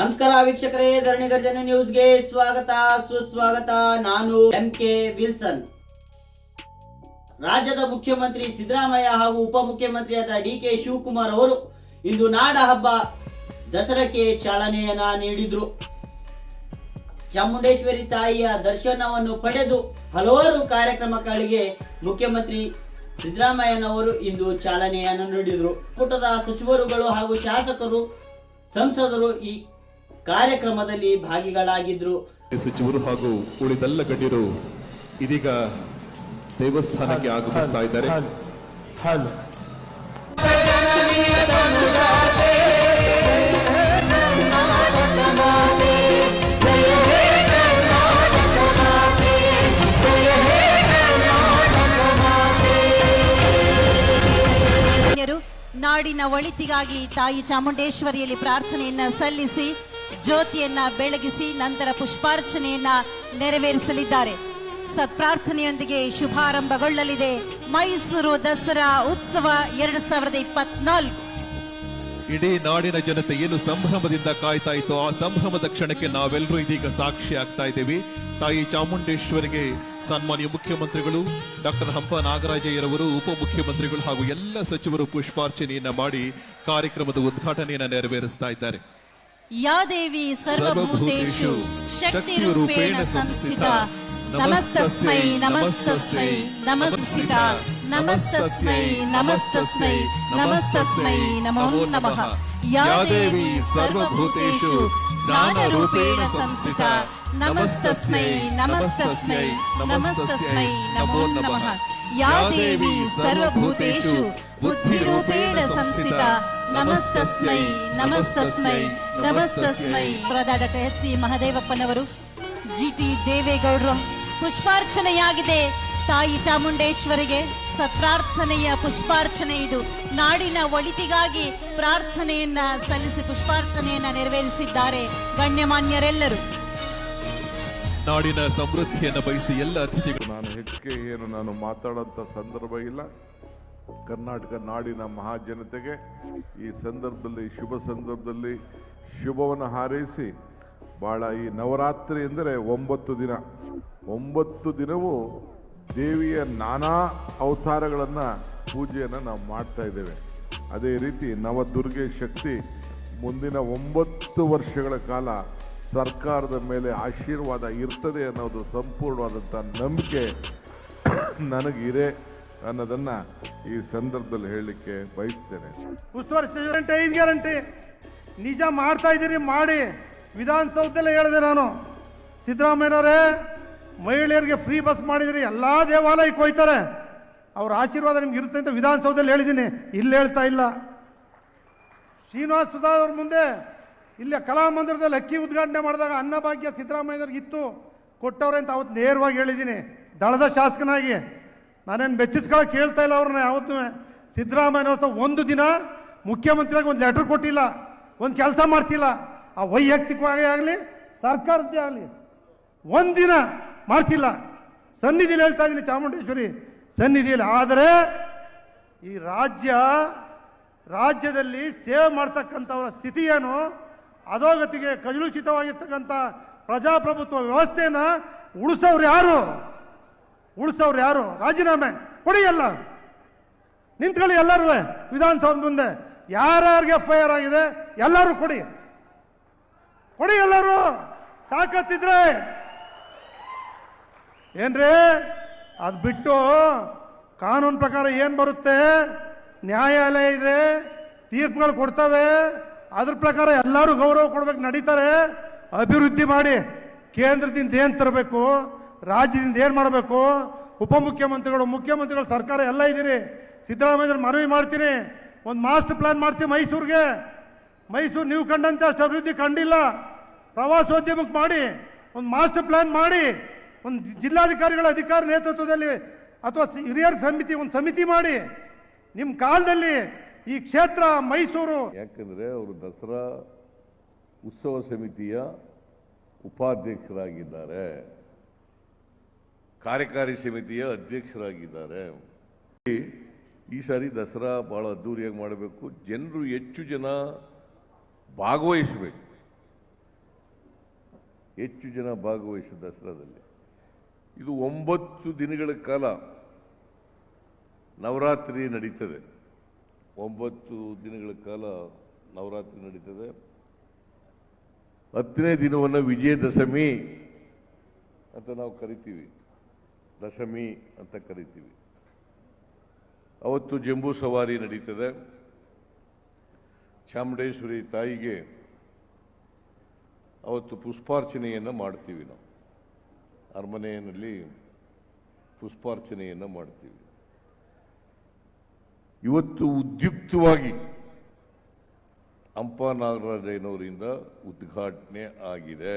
ನಮಸ್ಕಾರ ವೀಕ್ಷಕರೇ, ಧರಣಿ ಗರ್ಜನೆ ನ್ಯೂಸ್ಗೆ ಸ್ವಾಗತ. ಸುಸ್ವಾಗತ. ನಾನು ಎಂ ಕೆ ವಿಲ್ಸನ್. ರಾಜ್ಯದ ಮುಖ್ಯಮಂತ್ರಿ ಸಿದ್ದರಾಮಯ್ಯ ಹಾಗೂ ಉಪಮುಖ್ಯಮಂತ್ರಿಯಾದ ಡಿ ಕೆ ಶಿವಕುಮಾರ್ ಅವರು ಇಂದು ನಾಡ ಹಬ್ಬ ದಸರಾಕ್ಕೆ ಚಾಲನೆಯನ್ನ ನೀಡಿದ್ರು. ಚಾಮುಂಡೇಶ್ವರಿ ತಾಯಿಯ ದರ್ಶನವನ್ನು ಪಡೆದು ಹಲವಾರು ಕಾರ್ಯಕ್ರಮಗಳಿಗೆ ಮುಖ್ಯಮಂತ್ರಿ ಸಿದ್ದರಾಮಯ್ಯನವರು ಇಂದು ಚಾಲನೆಯನ್ನು ನೀಡಿದರು. ಪುಟದ ಸಚಿವರುಗಳು ಹಾಗೂ ಶಾಸಕರು, ಸಂಸದರು ಈ ಕಾರ್ಯಕ್ರಮದಲ್ಲಿ ಭಾಗಿಗಳಾಗಿದ್ರು. ಸಚಿವರು ಹಾಗೂ ಉಳಿದೆಲ್ಲ ಗಣ್ಯರು ಇದೀಗ ದೇವಸ್ಥಾನಕ್ಕೆ ಆಗಮಿಸ್ತಾ ಇದ್ದಾರೆ. ನಾಡಿನ ಒಳಿತಿಗಾಗಿ ತಾಯಿ ಚಾಮುಂಡೇಶ್ವರಿಯಲ್ಲಿ ಪ್ರಾರ್ಥನೆಯನ್ನು ಸಲ್ಲಿಸಿ ಜ್ಯೋತಿಯನ್ನ ಬೆಳಗಿಸಿ ನಂತರ ಪುಷ್ಪಾರ್ಚನೆಯನ್ನ ನೆರವೇರಿಸಲಿದ್ದಾರೆ. ಸತ್ಪ್ರಾರ್ಥನೆಯೊಂದಿಗೆ ಶುಭಾರಂಭಗೊಳ್ಳಲಿದೆ. ಮೈಸೂರು ದಸರಾ ಉತ್ಸವ ಎರಡ್ ಸಾವಿರದ ಇಪ್ಪತ್ನಾಲ್ಕು. ಇಡೀ ನಾಡಿನ ಜನತೆ ಏನು ಸಂಭ್ರಮದಿಂದ ಕಾಯ್ತಾ ಇತ್ತು ಆ ಸಂಭ್ರಮದ ಕ್ಷಣಕ್ಕೆ ನಾವೆಲ್ಲರೂ ಇದೀಗ ಸಾಕ್ಷಿ ಆಗ್ತಾ ಇದ್ದೀವಿ. ತಾಯಿ ಚಾಮುಂಡೇಶ್ವರಿಗೆ ಸನ್ಮಾನ್ಯ ಮುಖ್ಯಮಂತ್ರಿಗಳು, ಡಾಕ್ಟರ್ ಹಂಪ ನಾಗರಾಜಯ್ಯರವರು, ಉಪಮುಖ್ಯಮಂತ್ರಿಗಳು ಹಾಗೂ ಎಲ್ಲ ಸಚಿವರು ಪುಷ್ಪಾರ್ಚನೆಯನ್ನ ಮಾಡಿ ಕಾರ್ಯಕ್ರಮದ ಉದ್ಘಾಟನೆಯನ್ನ ನೆರವೇರಿಸ್ತಾ ಇದ್ದಾರೆ. ಯಾ ದೇವಿ ಸರ್ವಭೂತೇಷು ಶಕ್ತಿರೂಪೇಣ ಸಂಸ್ಥಿತ, ನಮಸ್ತಸ್ಮೈ ನಮಸ್ತಸ್ಮೈ, ನಮಸ್ಕೃತ, ನಮಸ್ತಸ್ಮೈ ನಮಸ್ತಸ್ಮೈ ನಮಸ್ತಸ್ಮೈ, ನಮೋ ನಮಃ. ಯಾ ದೇವಿ ಸರ್ವಭೂತೇಷು ಜ್ಞಾನರೂಪೇಣ ಸಂಸ್ಥಿತ, ನಮಸ್ತಸ್ಮೈ ನಮಸ್ತಸ್ಮೈ ನಮಸ್ತಸ್ಮೈ, ನಮೋ ನಮಃ. ಯಾ ದೇವಿ ಸರ್ವಭೂತೇಷು ಬುದ್ಧಿರೂಪೇಣ ಸಂಸ್ಥಿತ. ನಮಸ್ತಸ್ಮೈ ನಮಸ್ತಸ್ಮೈ ನಮಸ್ತಸ್ಮೈ. ಡಾಕ್ಟರ್ ಎಸ್ ಸಿ ಮಹದೇವಪ್ಪನವರು. ಜಿ ಟಿ ದೇವೇಗೌಡರು ಪುಷ್ಪಾರ್ಚನೆಯಾಗಿದೆ. ತಾಯಿ ಚಾಮುಂಡೇಶ್ವರಿಗೆ ಸತ್ರಾರ್ಥನೆಯ ಪುಷ್ಪಾರ್ಚನೆ ಇದು. ನಾಡಿನ ಒಳಿತಿಗಾಗಿ ಪ್ರಾರ್ಥನೆಯನ್ನ ಸಲ್ಲಿಸಿ ಪುಷ್ಪಾರ್ಚನೆಯನ್ನ ನೆರವೇರಿಸಿದ್ದಾರೆ ಗಣ್ಯಮಾನ್ಯರೆಲ್ಲರೂ. ನಾಡಿನ ಸಮೃದ್ಧಿಯನ್ನು ಬಯಸಿ ಎಲ್ಲ ಅತಿಥಿಗಳು. ನಾನು ಹೆಚ್ಚಿಗೆ ಏನು ನಾನು ಮಾತಾಡೋಂಥ ಸಂದರ್ಭ ಇಲ್ಲ. ಕರ್ನಾಟಕ ನಾಡಿನ ಮಹಾಜನತೆಗೆ ಈ ಸಂದರ್ಭದಲ್ಲಿ, ಶುಭ ಸಂದರ್ಭದಲ್ಲಿ ಶುಭವನ್ನು ಹಾರೈಸಿ ಭಾಳ ಈ ನವರಾತ್ರಿ ಎಂದರೆ ಒಂಬತ್ತು ದಿನ. ಒಂಬತ್ತು ದಿನವೂ ದೇವಿಯ ನಾನಾ ಅವತಾರಗಳನ್ನು ಪೂಜೆಯನ್ನು ನಾವು ಮಾಡ್ತಾ ಇದ್ದೇವೆ. ಅದೇ ರೀತಿ ನವದುರ್ಗೆ ಶಕ್ತಿ ಮುಂದಿನ ಒಂಬತ್ತು ವರ್ಷಗಳ ಕಾಲ ಸರ್ಕಾರದ ಮೇಲೆ ಆಶೀರ್ವಾದ ಇರ್ತದೆ ಅನ್ನೋದು ಸಂಪೂರ್ಣವಾದಂಥ ನಂಬಿಕೆ ನನಗಿದೆ ಅನ್ನೋದನ್ನು ಈ ಸಂದರ್ಭದಲ್ಲಿ ಹೇಳಲಿಕ್ಕೆ ಬಯಸ್ತೇನೆ. ಉಸ್ತುವಾರಿ ಸಚಿವರಂತೆ ಐದು ಗ್ಯಾರಂಟಿ. ನಿಜ ಮಾಡ್ತಾ ಇದ್ದೀರಿ, ಮಾಡಿ. ವಿಧಾನಸೌಧದಲ್ಲೇ ಹೇಳಿದೆ ನಾನು. ಸಿದ್ದರಾಮಯ್ಯನವರೇ, ಮಹಿಳೆಯರಿಗೆ ಫ್ರೀ ಬಸ್ ಮಾಡಿದಿರಿ ಎಲ್ಲ ದೇವಾಲಯಕ್ಕೆ ಹೋಯ್ತಾರೆ. ಅವ್ರ ಆಶೀರ್ವಾದ ನಿಮ್ಗೆ ಇರುತ್ತೆ ಅಂತ ವಿಧಾನಸೌಧದಲ್ಲಿ ಹೇಳಿದ್ದೀನಿ. ಇಲ್ಲಿ ಹೇಳ್ತಾ ಇಲ್ಲ. ಶ್ರೀನಿವಾಸ್ ಪ್ರಸಾದ್ ಅವ್ರ ಮುಂದೆ ಇಲ್ಲಿ ಕಲಾಮಂದಿರದಲ್ಲಿ ಅಕ್ಕಿ ಉದ್ಘಾಟನೆ ಮಾಡಿದಾಗ ಅನ್ನಭಾಗ್ಯ ಸಿದ್ದರಾಮಯ್ಯವ್ರಿಗೆ ಇತ್ತು. ಕೊಟ್ಟವ್ರೆ ಅಂತ ಅವತ್ತು ನೇರವಾಗಿ ಹೇಳಿದ್ದೀನಿ. ದಳದ ಶಾಸಕನಾಗಿ. ನಾನೇನು ಬೆಚ್ಚಿಸ್ಕೊಳಕ್ಕೆ ಕೇಳ್ತಾ ಇಲ್ಲ ಅವ್ರನ್ನ ಯಾವತ್ತೂ. ಸಿದ್ದರಾಮಯ್ಯನವತ್ತು ಒಂದು ದಿನ ಮುಖ್ಯಮಂತ್ರಿಯಾಗಿ ಒಂದು ಲೆಟರ್ ಕೊಟ್ಟಿಲ್ಲ, ಒಂದು ಕೆಲಸ ಮಾಡಿಸಿಲ್ಲ. ಆ ವೈಯಕ್ತಿಕವಾಗಿ ಆಗಲಿ, ಸರ್ಕಾರದ್ದೇ ಆಗಲಿ ಒಂದಿನ ಮಾಡಿಸಿಲ್ಲ. ಸನ್ನಿಧಿಯಲ್ಲಿ ಹೇಳ್ತಾ ಇದ್ದೀನಿ ಚಾಮುಂಡೇಶ್ವರಿ ಸನ್ನಿಧಿಯಲ್ಲಿ ಆದರೆ ಈ ರಾಜ್ಯ, ರಾಜ್ಯದಲ್ಲಿ ಸೇವೆ ಮಾಡ್ತಕ್ಕಂಥವರ ಸ್ಥಿತಿ ಏನು? ಅಧೋಗತಿಗೆ ಕಲುಷಿತವಾಗಿರ್ತಕ್ಕಂಥ ಪ್ರಜಾಪ್ರಭುತ್ವ ವ್ಯವಸ್ಥೆಯನ್ನು ಉಳಿಸೋರು ಯಾರು? ಉಳಿಸೋರು ಯಾರು? ರಾಜೀನಾಮೆ ಕೊಡಿ ಎಲ್ಲ ನಿಂತ್ಕೊಳ್ಳಿ ಎಲ್ಲರೂ, ವಿಧಾನಸೌಧ ಮುಂದೆ. ಯಾರ್ಯಾರಿಗೆ ಎಫ್ ಐ ಆರ್ ಆಗಿದೆ, ಎಲ್ಲರೂ ಕೊಡಿ. ಕೊಡಿ ಎಲ್ಲರೂ. ತಾಕತ್ತಿದ್ರೆ. ಏನ್ರಿ? ಅದು ಬಿಟ್ಟು ಕಾನೂನು ಪ್ರಕಾರ ಏನು ಬರುತ್ತೆ? ನ್ಯಾಯಾಲಯ ಇದೆ, ತೀರ್ಪುಗಳು ಕೊಡ್ತವೆ. ಅದ್ರ ಪ್ರಕಾರ ಎಲ್ಲರೂ ಗೌರವ ಕೊಡ್ಬೇಕು, ನಡೀತಾರೆ. ಅಭಿವೃದ್ಧಿ ಮಾಡಿ. ಕೇಂದ್ರದಿಂದ ಏನು ತರಬೇಕು? ರಾಜ್ಯದಿಂದ ಏನು ಮಾಡಬೇಕು? ಉಪಮುಖ್ಯಮಂತ್ರಿಗಳು, ಮುಖ್ಯಮಂತ್ರಿಗಳು, ಸರ್ಕಾರ ಎಲ್ಲ ಇದ್ದೀರಿ. ಸಿದ್ದರಾಮಯ್ಯ ಮನವಿ ಮಾಡ್ತೀನಿ. ಒಂದು ಮಾಸ್ಟರ್ ಪ್ಲಾನ್ ಮಾಡಿಸಿ ಮೈಸೂರಿಗೆ. ಮೈಸೂರು ನೀವು ಕಂಡಂತೆ ಅಷ್ಟು ಅಭಿವೃದ್ಧಿ ಕಂಡಿಲ್ಲ. ಪ್ರವಾಸೋದ್ಯಮಕ್ಕೆ ಮಾಡಿ, ಒಂದು ಮಾಸ್ಟರ್ ಪ್ಲಾನ್ ಮಾಡಿ, ಒಂದು ಜಿಲ್ಲಾಧಿಕಾರಿಗಳ ಅಧಿಕಾರ ನೇತೃತ್ವದಲ್ಲಿ ಅಥವಾ ಹಿರಿಯರ ಸಮಿತಿ, ಒಂದು ಸಮಿತಿ ಮಾಡಿ. ನಿಮ್ಮ ಕಾಲದಲ್ಲಿ ಈ ಕ್ಷೇತ್ರ ಮೈಸೂರು ಯಾಕಂದರೆ ಅವರು ದಸರಾ ಉತ್ಸವ ಸಮಿತಿಯ ಉಪಾಧ್ಯಕ್ಷರಾಗಿದ್ದಾರೆ. ಕಾರ್ಯಕಾರಿ ಸಮಿತಿಯ ಅಧ್ಯಕ್ಷರಾಗಿದ್ದಾರೆ. ಈ- ಸಾರಿ ದಸರಾ ಭಾಳ ಅದ್ದೂರಿಯಾಗಿ ಮಾಡಬೇಕು. ಜನರು ಹೆಚ್ಚು ಜನ ಭಾಗವಹಿಸಬೇಕು. ಹೆಚ್ಚು ಜನ ಭಾಗವಹಿಸಿದ ದಸರಾದಲ್ಲಿ. ಇದು ಒಂಬತ್ತು ದಿನಗಳ ಕಾಲ ನವರಾತ್ರಿ ನಡೀತದೆ. ಒಂಬತ್ತು ದಿನಗಳ ಕಾಲ ನವರಾತ್ರಿ ನಡೀತದೆ. ಹತ್ತನೇ ದಿನವನ್ನು ವಿಜಯದಶಮಿ ಅಂತ ನಾವು ಕರಿತೀವಿ. ದಶಮಿ ಅಂತ ಕರಿತೀವಿ. ಅವತ್ತು ಜಂಬೂ ಸವಾರಿ ನಡೀತದೆ. ಚಾಮುಂಡೇಶ್ವರಿ ತಾಯಿಗೆ ಅವತ್ತು ಪುಷ್ಪಾರ್ಚನೆಯನ್ನು ಮಾಡ್ತೀವಿ ನಾವು. ಅರಮನೆಯಲ್ಲಿ ಪುಷ್ಪಾರ್ಚನೆಯನ್ನು ಮಾಡ್ತೀವಿ. ಇವತ್ತು ಉದ್ಯುಕ್ತವಾಗಿ ಹಂಪ ನಾಗರಾಜಯ್ಯನವರಿಂದ ಉದ್ಘಾಟನೆ ಆಗಿದೆ.